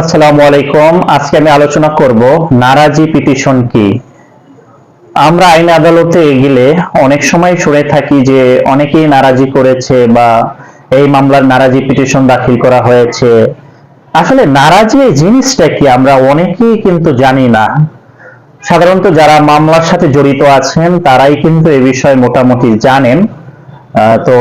আসসালামু আলাইকুম। আজকে আমি আলোচনা করব, নারাজি পিটিশন কি? আমরা আইন আদালতে গেলে অনেক সময় শুনে থাকি যে অনেকেই নারাজি করেছে বা এই মামলার নারাজি পিটিশন দাখিল করা হয়েছে। আসলে নারাজি এই জিনিসটা কি আমরা অনেকেই কিন্তু জানি না। সাধারণত যারা মামলার সাথে জড়িত আছেন, তারাই কিন্তু এই বিষয়ে মোটামুটি জানেন। তো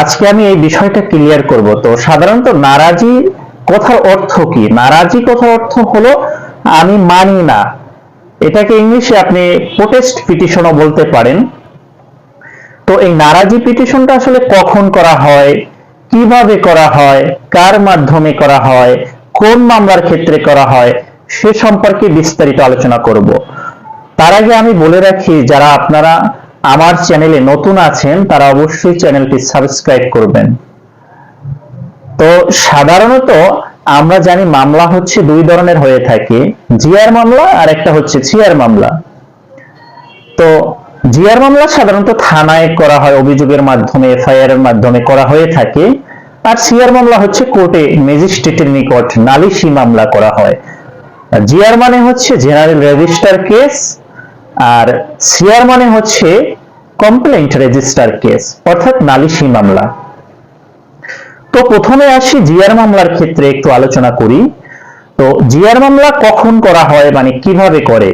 আজকে আমি এই বিষয়টা ক্লিয়ার করব। তো সাধারণত নারাজি কথার অর্থ কি? নারাজি কথার অর্থ হলো, আমি মানি না। এটাকে ইংলিশে আপনি প্রোটেস্ট পিটিশনও বলতে পারেন। তো এই নারাজি পিটিশনটা আসলে কখন করা হয়? কীভাবে করা হয়? কার মাধ্যমে করা হয়? কোন মামলার ক্ষেত্রে করা হয়? সে সম্পর্কে বিস্তারিত আলোচনা করব। তার আগে আমি বলে রাখি, যারা আপনারা আমার চ্যানেলে নতুন আছেন, তারা অবশ্যই চ্যানেলটি সাবস্ক্রাইব করবেন। তো সাধারণত আমরা জানি মামলা হচ্ছে দুই ধরনের হয়ে থাকে জিআর মামলা আর একটা হচ্ছে সিআর মামলা। তো জিআর মামলা সাধারণত থানায় করা হয়, অভিযোগের মাধ্যমে, এফআইআর এর মাধ্যমে করা হয়ে থাকে। আর সিআর মামলা হচ্ছে কোর্টে ম্যাজিস্ট্রেটের নিকট নালিশি মামলা করা হয়। জিআর মানে হচ্ছে জেনারেল রেজিস্টার কেস, আর সিআর মানে হচ্ছে কমপ্লেন্ট রেজিস্টার কেস, অর্থাৎ নালিশি মামলা। তো প্রথমে আসি জিআর মামলার ক্ষেত্রে একটু আলোচনা করি। তো জিআর মামলা কখন করা হয় মানে কীভাবে করে?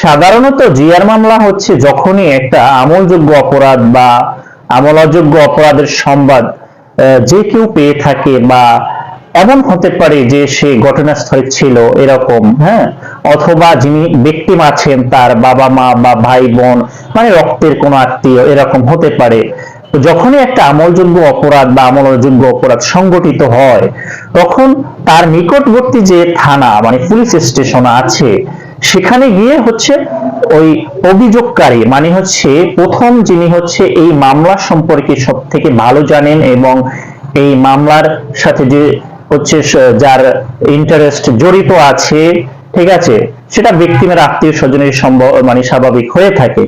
সাধারণত জিআর মামলা হচ্ছে যখনই একটা আমলযোগ্য অপরাধ বা আমল অযোগ্য অপরাধের সংবাদ যে কেউ পেয়ে থাকে বা এমন হতে পারে যে সে ঘটনাস্থলে ছিল এরকম হ্যাঁ? অথবা যিনি ব্যক্তিম আছেন তার বাবা মা বা ভাই বোন মানে রক্তের কোনো আত্মীয় এরকম হতে পারে। তো যখনই একটা আমলযোগ্য অপরাধ বা আমলযোগ্য অপরাধ সংগঠিত হয়, তখন তার নিকটবর্তী যে থানা মানে পুলিশ স্টেশন আছে, সেখানে গিয়ে হচ্ছে ওই অভিযোগকারী মানে হচ্ছে প্রথম যিনি হচ্ছে এই মামলা সম্পর্কে সব থেকে ভালো জানেন এবং এই মামলার সাথে যে হচ্ছে যার ইন্টারেস্ট জড়িত আছে, ঠিক আছে? সেটা ব্যক্তিমের আত্মীয় স্বজনের সম্ভব মানে স্বাভাবিক হয়ে থাকে।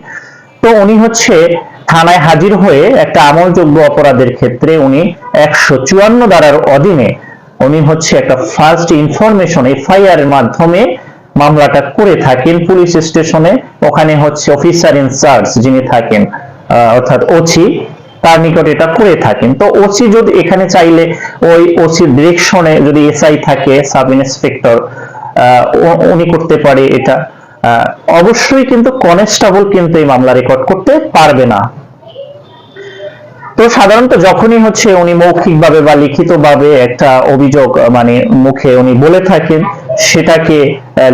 তো উনি হচ্ছে থানায় হাজির হয়ে একটা আমলযোগ্য অপরাধের ক্ষেত্রে উনি একশো চুয়ান্ন ধারার অধীনে উনি হচ্ছে একটা ফার্স্ট ইনফরমেশন এফআইআর এর মাধ্যমে মামলাটা করে থাকেন পুলিশ স্টেশনে। ওখানে হচ্ছে অফিসার ইনচার্জ যিনি থাকেন অর্থাৎ ওসি তার নিকট এটা করে থাকেন। তো ওসি যদি এখানে চাইলে ওই ওসি ডিরেকশনে যদি এসআই থাকে সাব ইন্সপেক্টর উনি করতে পারে এটা। অবশ্যই কিন্তু কনস্টেবল কিন্তু এই মামলা রেকর্ড করতে পারবে না। তো সাধারণত যখনই হচ্ছে উনি মৌখিকভাবে বা লিখিতভাবে একটা অভিযোগ মানে মুখে উনি বলে থাকেন, সেটাকে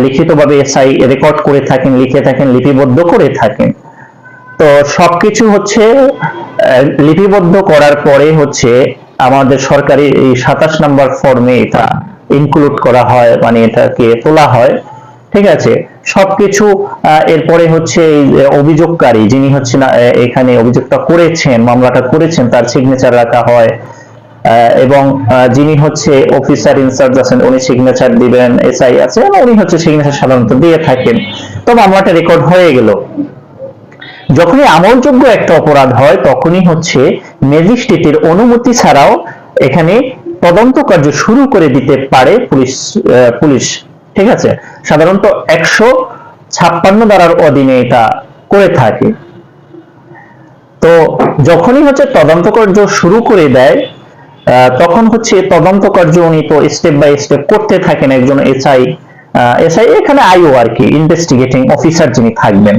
লিখিতভাবে এসআই রেকর্ড করে থাকেন, লিখে থাকেন, লিপিবদ্ধ করে থাকেন। তো সবকিছু হচ্ছে লিপিবদ্ধ করার পরে হচ্ছে আমাদের সরকারি এই সাতাশ নাম্বার ফর্মে এটা ইনক্লুড করা হয় মানে এটাকে তোলা হয়। ঠিক আছে? সবকিছু এরপরে হচ্ছে অভিযোগকারী যিনি হচ্ছে না এখানে অভিযোগটা করেছেন, মামলাটা করেছেন, তার সিগনেচার রাখা হয়। এবং যিনি হচ্ছে অফিসার ইনচার্জ আছেন, উনি সিগনেচার দিবেন এসআই আছে উনি হচ্ছে সিগনেচার সাধারণত দিয়ে থাকেন। তো মামলাটা রেকর্ড হয়ে গেল। যখনই আমলযোগ্য একটা অপরাধ হয়, তখনই হচ্ছে ম্যাজিস্ট্রেটের অনুমতি ছাড়াও এখানে তদন্ত কার্য শুরু করে দিতে পারে পুলিশ পুলিশ। ঠিক আছে? সাধারণত একশো ছাপ্পান্ন ধারার অধীনে এটা করে থাকে। তো যখনই হচ্ছে তদন্ত কার্য শুরু করে দেয় তখন হচ্ছে তদন্ত কার্য উনি তো স্টেপ বাই স্টেপ করতে থাকেন একজন এসআই এসআই এখানে আইও আর কি ইনভেস্টিগেটিং অফিসার যিনি থাকবেন।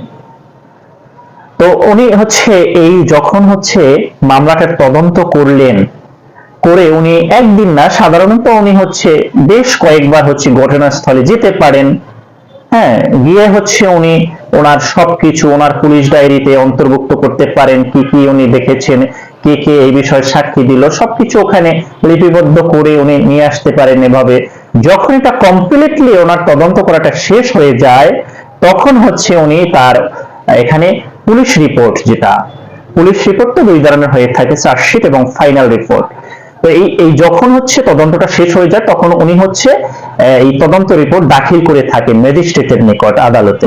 তো উনি হচ্ছে এই যখন হচ্ছে মামলাটার তদন্ত করলেন করে উনি একদিন না, সাধারণত উনি হচ্ছে বেশ কয়েকবার হচ্ছে ঘটনাস্থলে যেতে পারেন। হ্যাঁ গিয়ে হচ্ছে উনি ওনার সবকিছু, ওনার পুলিশ ডায়েরিতে অন্তর্ভুক্ত করতে পারেন, কি কি উনি দেখেছেন, কে কে এই বিষয়ে সাক্ষী দিল, সবকিছু ওখানে লিপিবদ্ধ করে উনি নিয়ে আসতে পারেন এভাবে। যখন এটা কমপ্লিটলি ওনার তদন্ত করাটা শেষ হয়ে যায়, তখন হচ্ছে উনি তার, এখানে পুলিশ রিপোর্ট যেটা, পুলিশ রিপোর্ট তো দুই ধরনের হয়ে থাকে, চার্জশিট এবং ফাইনাল রিপোর্ট। তো এই এই যখন হচ্ছে তদন্তটা শেষ হয়ে যায়, তখন উনি হচ্ছে এই তদন্ত রিপোর্ট দাখিল করে থাকেন ম্যাজিস্ট্রেটের নিকট আদালতে।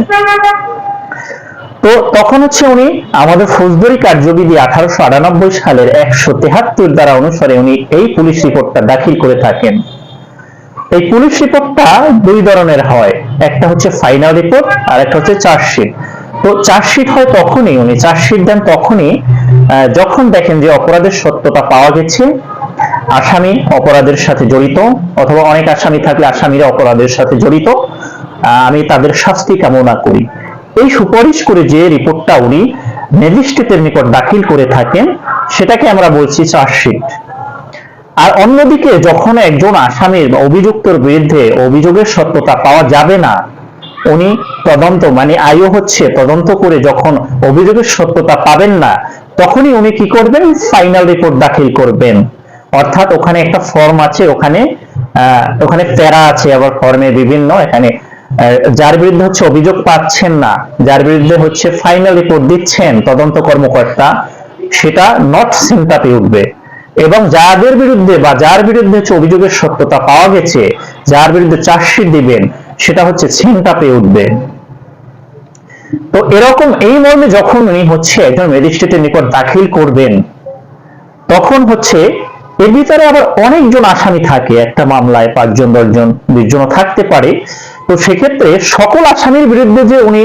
তো তখন হচ্ছে উনি আমাদের ফৌজদারি কার্যবিধি আঠারোশো আটানব্বই সালের একশো তেহাত্তর দ্বারা অনুসারে উনি এই পুলিশ রিপোর্টটা দাখিল করে থাকেন। এই পুলিশ রিপোর্টটা দুই ধরনের হয়। একটা হচ্ছে ফাইনাল রিপোর্ট আর একটা হচ্ছে চার্জশিট। তো চার্জশিট হয় তখনই, উনি চার্জশিট দেন তখনই যখন দেখেন যে অপরাধের সত্যতা পাওয়া গেছে আসামি অপরাধের সাথে জড়িত, অথবা অনেক আসামি থাকলে আসামিরা অপরাধের সাথে জড়িত। আমি তাদের শাস্তি কামনা করি। এই সুপারিশ করে যে রিপোর্টটা উনি ম্যাজিস্ট্রেটের নিকট দাখিল করে থাকেন, সেটাকে আমরা বলছি চার্জশিট। আর অন্যদিকে যখন একজন আসামির বা অভিযুক্তর বিরুদ্ধে অভিযোগের সত্যতা পাওয়া যাবে না, উনি তদন্ত মানে আয়ও হচ্ছে, তদন্ত করে যখন অভিযোগের সত্যতা পাবেন না, তখনই উনি কি করবেন? ফাইনাল রিপোর্ট দাখিল করবেন। অর্থাৎ ওখানে একটা ফর্ম আছে, ওখানে ওখানে প্যারা আছে আবার ফর্মে বিভিন্ন, এখানে যার বিরুদ্ধে হচ্ছে অভিযোগ পাচ্ছেন না, যার বিরুদ্ধে হচ্ছে ফাইনাল রিপোর্ট দিচ্ছেন তদন্ত কর্মকর্তা, সেটা নট সিনটাপে উঠবে। এবং যাদের বিরুদ্ধে বা যার বিরুদ্ধে হচ্ছে অভিযোগের সত্যতা পাওয়া গেছে, যার বিরুদ্ধে চার্জশিট দিবেন, সেটা হচ্ছে ছিনটাপে উঠবে। তো এরকম এই মর্মে যখন উনি হচ্ছে একজন ম্যাজিস্ট্রেটের নিকট দাখিল করবেন, তখন হচ্ছে এর ভিতরে আবার অনেকজন আসামি থাকে, একটা মামলায় পাঁচজন, দশজন বিশ জনও থাকতে পারে। তো সেক্ষেত্রে সকল আসামির বিরুদ্ধে যে উনি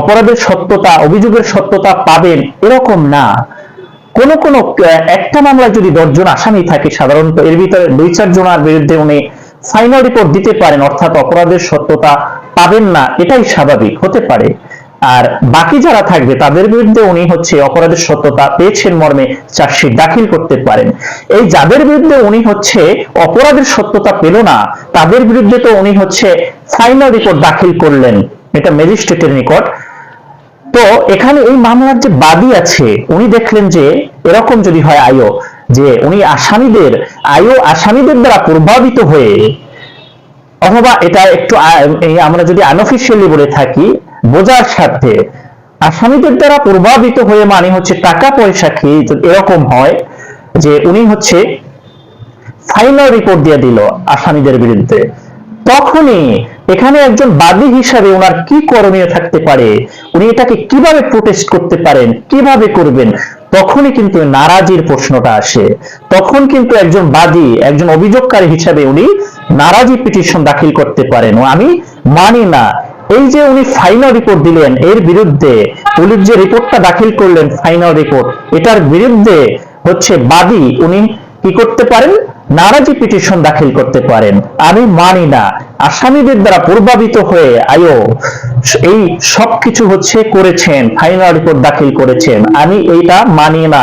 অপরাধের সত্যতা, অভিযোগের সত্যতা পাবেন, এরকম না। কোন কোন একটা মামলায় যদি দশজন আসামি থাকে সাধারণত, এর ভিতরে দুই, চার জনের বিরুদ্ধে উনি ফাইনাল রিপোর্ট দিতে পারেন, অর্থাৎ অপরাধের সত্যতা পাবেন না, এটাই স্বাভাবিক, হতে পারে। আর বাকি যারা থাকবে, তাদের বিরুদ্ধে উনি হচ্ছে অপরাধের সত্যতা পেয়েছেন মর্মে চার্জশিট দাখিল করতে পারেন। এই যাদের বিরুদ্ধে উনি হচ্ছে অপরাধের সত্যতা পেল না, তাদের বিরুদ্ধে তো উনি হচ্ছে ফাইনাল রিপোর্ট দাখিল করলেন, এটা ম্যাজিস্ট্রেটের নিকট। তো এখানে এই মামলার যে বাদী আছে, উনি দেখলেন যে এরকম যদি হয় আয়ো যে উনি আসামিদের আয়ো আসামিদের দ্বারা প্রভাবিত হয়ে, অথবা এটা একটু আমরা যদি আনঅফিসিয়ালি বলে থাকি বোঝার স্বার্থে। আসামিদের দ্বারা প্রভাবিত হয়ে মানে হচ্ছে টাকা পয়সা খেয়ে যদি এরকম হয় যে উনি হচ্ছে ফাইনাল রিপোর্ট দিয়ে দিল আসামিদের বিরুদ্ধে, তখনই এখানে একজন বাদী হিসাবে ওনার কি করণীয় থাকতে পারে, উনি এটাকে কীভাবে প্রোটেস্ট করতে পারেন, কীভাবে করবেন, তখনই কিন্তু নারাজির প্রশ্নটা আসে। তখন কিন্তু একজন বাদী, একজন অভিযোগকারী হিসাবে উনি নারাজি পিটিশন দাখিল করতে পারেন। আমি মানি না এই যে উনি ফাইনাল রিপোর্ট দিলেন, এর বিরুদ্ধে পুলিশ যে রিপোর্টটা দাখিল করলেন ফাইনাল রিপোর্ট এটার বিরুদ্ধে হচ্ছে বাদী উনি কি করতে পারেন? নারাজি পিটিশন দাখিল করতে পারেন। আমি মানি না। আসামিদের দ্বারা প্রভাবিত হয়ে আয়ো এই সবকিছু হচ্ছে করেছেন ফাইনাল রিপোর্ট দাখিল করেছেন। আমি এইটা মানি না।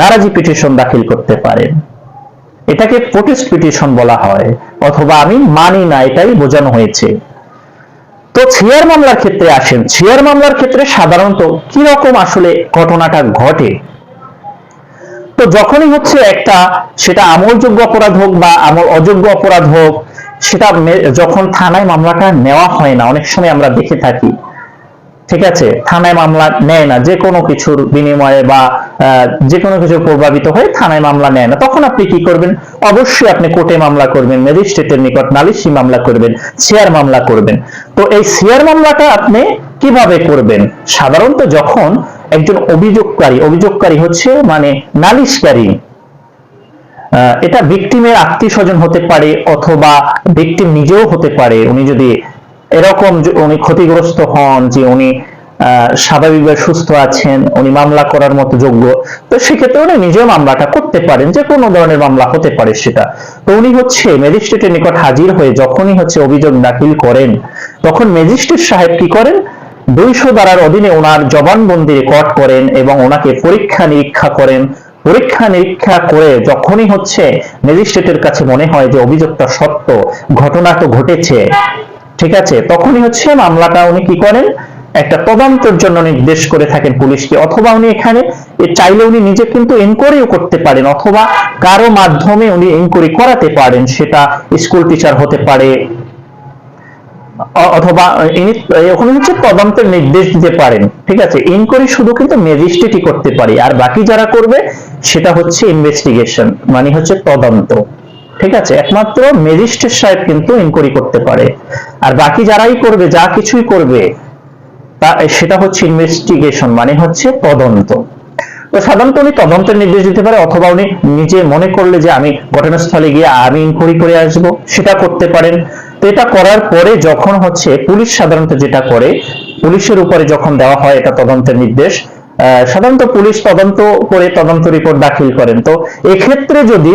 নারাজি পিটিশন দাখিল করতে পারেন। এটাকে প্রোটেস্ট পিটিশন বলা হয়। অথবা আমি মানি না, এটাই বোঝানো হয়েছে। তো ছিয়ার মামলার ক্ষেত্রে আসেন। ছিয়ার মামলার ক্ষেত্রে সাধারণত কি আসলে ঘটনাটা ঘটে? তো যখনই হচ্ছে একটা সেটা আমলযোগ্য অপরাধ হোক বা আমল অযোগ্য অপরাধ হোক, সেটা যখন থানায় মামলাটা নেওয়া হয় না, অনেক সময় আমরা দেখে থাকি। ঠিক আছে? থানায় মামলা নেয় না, যে কোনো কিছুর বিনিময়ে বা যে কোনো কিছু প্রভাবিত হয়ে থানায় মামলা নেয় না। তখন আপনি কি করবেন? অবশ্যই আপনি কোর্টে মামলা করবেন, ম্যাজিস্ট্রেটের নিকট নালিশি মামলা করবেন শেয়ার মামলা করবেন। তো এই শেয়ার মামলাটা আপনি কীভাবে করবেন? সাধারণত যখন একজন অভিযোগকারী অভিযোগকারী হচ্ছে মানে নালিশকারী এটা ভিকটিমের আত্মীয় স্বজন হতে পারে অথবা ভিকটিম নিজেও হতে পারে। উনি যদি এরকম উনি ক্ষতিগ্রস্ত হন যে উনি স্বাভাবিকভাবে সুস্থ আছেন, উনি মামলা করার মতো যোগ্য। তো সেক্ষেত্রে উনি নিজেও মামলাটা করতে পারেন, যে কোনো ধরনের মামলা হতে পারে সেটা। তো উনি হচ্ছে ম্যাজিস্ট্রেটের নিকট হাজির হয়ে যখনই হচ্ছে অভিযোগ দাখিল করেন, তখন ম্যাজিস্ট্রেট সাহেব কি করেন? দুইশো ধারার অধীনে ওনার জবানবন্দি রেকর্ড করেন এবং ওনাকে পরীক্ষা নিরীক্ষা করেন। পরীক্ষা নিরীক্ষা করে যখনই হচ্ছে ম্যাজিস্ট্রেটের কাছে মনে হয় যে অভিযোগটা সত্য, ঘটনা তো ঘটেছে, ঠিক আছে? তখনই হচ্ছে মামলাটা উনি কি করেন? একটা তদন্তের জন্য নির্দেশ করে থাকেন পুলিশকে। অথবা উনি এখানে চাইলে উনি নিজে কিন্তু এনকোয়ারিও করতে পারেন, অথবা কারও মাধ্যমে উনি এনকোয়ারি করাতে পারেন, সেটা স্কুল টিচার হতে পারে, অথবা ইনি ওখানে হচ্ছে তদন্তের নির্দেশ দিতে পারেন, ঠিক আছে? ইনকোয়ারি শুধু কিন্তু ম্যাজিস্ট্রেটই করতে পারে, আর বাকি যারা করবে, সেটা হচ্ছে ইনভেস্টিগেশন মানে হচ্ছে তদন্ত, ঠিক আছে? একমাত্র ম্যাজিস্ট্রেট সাহেব কিন্তু ইনকোয়ারি করতে পারে। আর বাকি যারাই করবে, যা কিছুই করবে তা, সেটা হচ্ছে ইনভেস্টিগেশন মানে হচ্ছে তদন্ত। তো সাধারণত উনি তদন্তের নির্দেশ দিতে পারে, অথবা উনি নিজে মনে করলে যে আমি ঘটনাস্থলে গিয়ে আমি ইনকোয়ারি করে আসব, সেটা করতে পারেন। তো এটা করার পরে যখন হচ্ছে পুলিশ সাধারণত যেটা করে, পুলিশের উপরে যখন দেওয়া হয় এটা তদন্তের নির্দেশ সাধারণত পুলিশ তদন্ত করে তদন্ত রিপোর্ট দাখিল করেন। তো এক্ষেত্রে যদি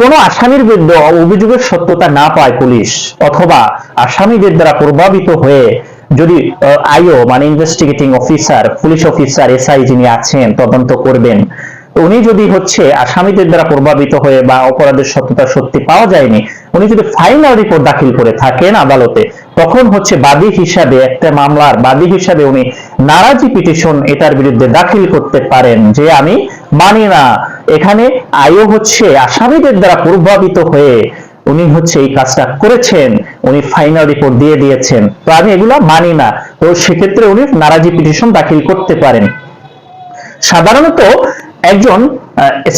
কোনো আসামির বিরুদ্ধে অভিযোগের সত্যতা না পায় পুলিশ, অথবা আসামিদের দ্বারা প্রভাবিত হয়ে যদি আইও মানে investigating officer police officer SI যিনি আছেন, তদন্ত করবেন, উনি যদি হচ্ছে আসামিদের দ্বারা প্রভাবিত হয়ে বা অপরাধের সত্যতা সত্যি পাওয়া যায়নি, উনি যদি ফাইনাল রিপোর্ট দাখিল করে থাকেন আদালতে, তখন হচ্ছে বাদী হিসাবে একটা মামলার বাদী হিসাবে উনি নারাজি পিটিশন এটার বিরুদ্ধে দাখিল করতে পারেন যে আমি মানি না। এখানে আয়ও হচ্ছে আসামিদের দ্বারা প্রভাবিত হয়ে উনি হচ্ছে এই কাজটা করেছেন, উনি ফাইনাল রিপোর্ট দিয়ে দিয়েছেন। তো আমি এগুলো মানি না। তো সেক্ষেত্রে উনি নারাজি পিটিশন দাখিল করতে পারেন। সাধারণত একজন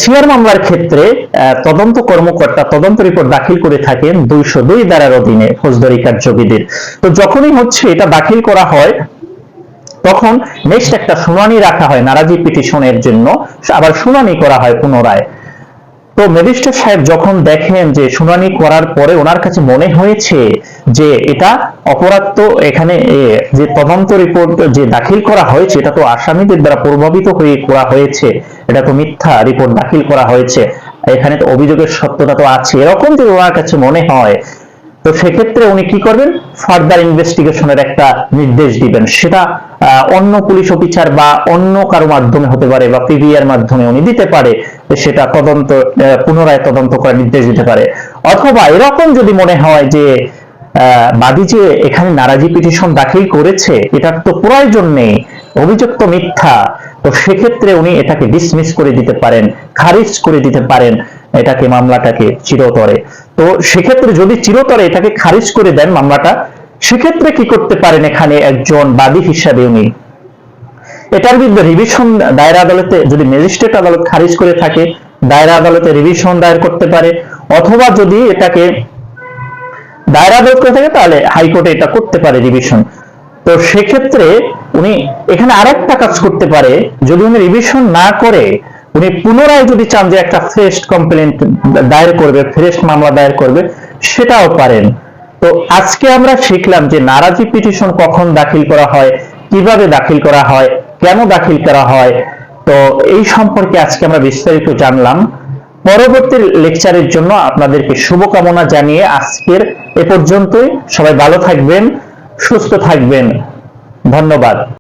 সিআর মামলার ক্ষেত্রে তদন্ত কর্মকর্তা তদন্ত রিপোর্ট দাখিল করে থাকেন দুইশো দুই ধারার অধীনে ফৌজদারি কার্যবিধির। তো যখনই হচ্ছে এটা দাখিল করা হয়, তখন নেক্সট একটা শুনানি রাখা হয় নারাজি পিটিশনের জন্য। আবার শুনানি করা হয় পুনরায়। তো ম্যাজিস্ট্রেট সাহেব যখন দেখেন যে শুনানি করার পরে ওনার কাছে মনে হয়েছে যে এটা অপরাধ তো এখানে যে তদন্ত রিপোর্ট যে দাখিল করা হয়েছে, এটা তো আসামিদের দ্বারা প্রভাবিত হয়ে করা হয়েছে। এটা তো মিথ্যা রিপোর্ট দাখিল করা হয়েছে। এখানে তো অভিযোগের সত্যতা তো আছে। এরকম যদি ওনার কাছে মনে হয়, তো সেক্ষেত্রে উনি কি করবেন? ফার্দার ইনভেস্টিগেশনের একটা নির্দেশ দিবেন। সেটা অন্য পুলিশ অফিসার বা অন্য কারও মাধ্যমে হতে পারে বা পিবিআর মাধ্যমে উনি দিতে পারে। সেটা তদন্ত পুনরায় তদন্ত করার নির্দেশ দিতে পারে। অথবা এরকম যদি মনে হয় যে বাদী যে এখানে নারাজি পিটিশন দাখিল করেছে, এটার তো প্রয়োজন নেই অভিযোগ তো মিথ্যা, তো সেক্ষেত্রে উনি এটাকে ডিসমিস করে দিতে পারেন, খারিজ করে দিতে পারেন, এটাকে, মামলাটাকে চিরতরে। তো সেক্ষেত্রে যদি চিরতরে এটাকে খারিজ করে দেন মামলাটা, সেক্ষেত্রে কি করতে পারেন এখানে একজন বাদী হিসাবে উনি? এটার বিরুদ্ধে রিভিশন দায়রা আদালতে যদি ম্যাজিস্ট্রেট আদালত খারিজ করে থাকে, দায়রা আদালতে রিভিশন দায়ের করতে পারে, অথবা যদি এটাকে দায়রা আদালত করে থাকে, তাহলে হাইকোর্টে এটা করতে পারে রিভিশন তো সেক্ষেত্রে উনি এখানে আরেকটা কাজ করতে পারে, যদি উনি রিভিশন না করে, উনি পুনরায় যদি চান যে একটা ফ্রেশ কমপ্লেন দায়ের করবে ফ্রেশ মামলা দায়ের করবে, সেটাও পারেন। তো আজকে আমরা শিখলাম যে নারাজি পিটিশন কখন দাখিল করা হয়, কীভাবে দাখিল করা হয় কেন দাখিল করা হয়? তো এই সম্পর্কে আজকে আমরা বিস্তারিত জানলাম। পরবর্তী লেকচারের জন্য আপনাদেরকে শুভকামনা জানিয়ে আজকের এ পর্যন্তই। সবাই ভালো থাকবেন, সুস্থ থাকবেন। ধন্যবাদ।